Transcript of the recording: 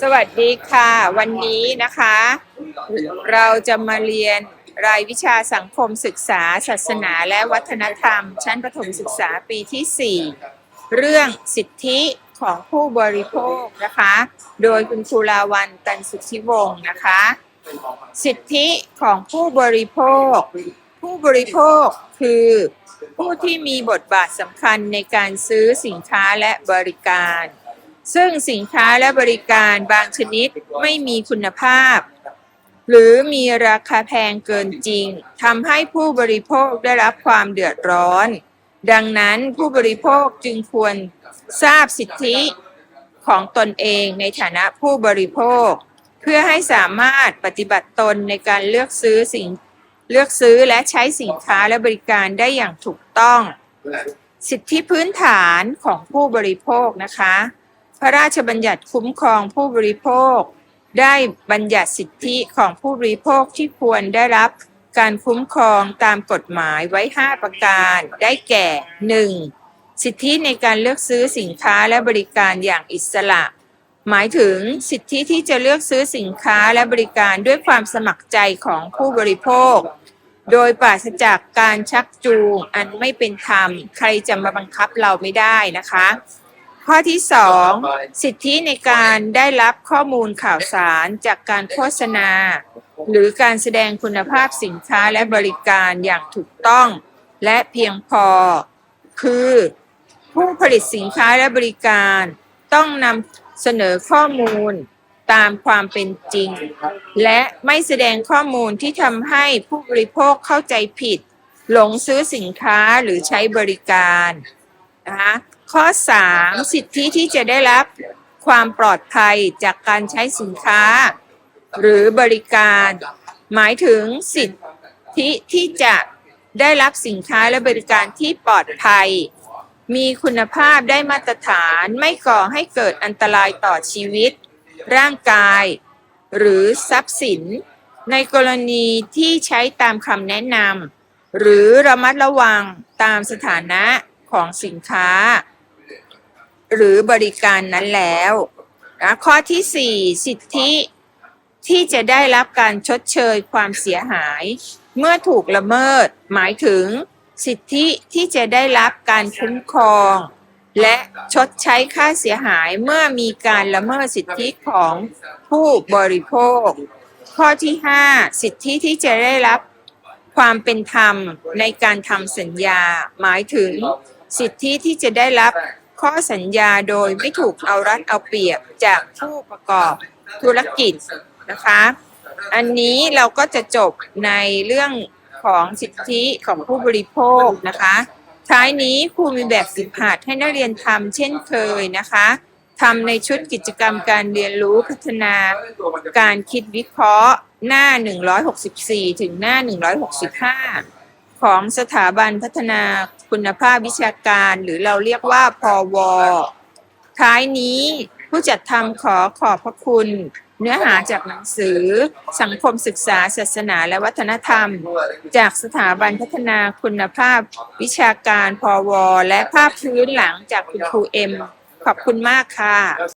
สวัสดีค่ะ วันนี้นะคะ เราจะมาเรียนรายวิชาสังคมศึกษา ศาสนาและวัฒนธรรม ชั้นประถมศึกษาปีที่ 4 เรื่องสิทธิของผู้บริโภคนะคะ โดยคุณครูลาวันตันสุทธิวงศ์นะคะ สิทธิของผู้บริโภค ผู้บริโภคคือผู้ที่มีบทบาทสำคัญในการซื้อสินค้าและบริการ ซึ่งสินค้าและบริการบางชนิดไม่มีคุณภาพ หรือมีราคาแพงเกินจริงทำให้ผู้บริโภคได้รับความเดือดร้อน ดังนั้นผู้บริโภคจึงควรทราบสิทธิของตนเองในฐานะผู้บริโภค เพื่อให้สามารถปฏิบัติตนในการเลือกซื้อสิ่งเลือกซื้อและใช้สินค้าและบริการได้อย่างถูกต้อง สิทธิพื้นฐานของผู้บริโภคนะคะ พระราชบัญญัติคุ้มครองผู้บริโภค ได้บัญญัติสิทธิของผู้บริโภคที่ควรได้รับการคุ้มครองตามกฎหมายไว้ 5 ประการ ได้แก่ 1. สิทธิในการเลือกซื้อสินค้าและบริการอย่างอิสระ หมายถึงสิทธิที่จะเลือกซื้อสินค้าและบริการด้วยความสมัครใจของผู้บริโภค โดยปราศจากการชักจูงอันไม่เป็นธรรม ใครจะมาบังคับเราไม่ได้นะคะ ข้อที่2สิทธิในการได้รับข้อมูลข่าวสารจากการโฆษณา หรือการแสดงคุณภาพสินค้าและบริการอย่างถูกต้องและเพียงพอ คือ ผู้ผลิตสินค้าและบริการต้องนำเสนอข้อมูลตามความเป็นจริง และไม่แสดงข้อมูลที่ทำให้ผู้บริโภคเข้าใจผิด หลงซื้อสินค้าหรือใช้บริการนะคะ ข้อ 3 สิทธิที่จะได้รับความปลอดภัยจากการใช้สินค้า หรือบริการ หมายถึงสิทธิที่จะได้รับสินค้าและบริการที่ปลอดภัย มีคุณภาพได้มาตรฐานไม่ก่อให้เกิดอันตรายต่อชีวิต ร่างกาย หรือทรัพย์สิน ในกรณีที่ใช้ตามคำแนะนำหรือระมัดระวังตามสถานะของสินค้า หรือบริการนั้นแล้วนะข้อที่ 4 สิทธิที่จะได้รับการชดเชยความเสียหาย เมื่อถูกละเมิด หมายถึง สิทธิที่จะได้รับการคุ้มครอง และชดใช้ค่าเสียหายเมื่อมีการละเมิดสิทธิของผู้บริโภค ข้อที่ 5 สิทธิที่จะได้รับความเป็นธรรมในการทำสัญญา หมายถึง สิทธิที่จะได้รับ ข้อสัญญาโดยไม่ถูกเอารัดเอาเปรียบจากผู้ประกอบธุรกิจนะคะ อันนี้เราก็จะจบในเรื่องของสิทธิของผู้บริโภคนะคะ ท้ายนี้ครูมีแบบฝึกหัดให้นักเรียนทำเช่นเคยนะคะทำในชุดกิจกรรมการเรียนรู้พัฒนาการคิดวิเคราะห์หน้า 164 ถึงหน้า 165 ของสถาบันพัฒนาคุณภาพวิชาการ หรือเราเรียกว่าพอวท้ายนี้ผู้จัดทำขอขอบพระคุณ เนื้อหาจากหนังสือ สังคมศึกษา ศาสนาและวัฒนธรรม จากสถาบันพัฒนาคุณภาพวิชาการพอวและภาพพื้นหลังจากคุณครูเอ็ม ขอบคุณมากค่ะ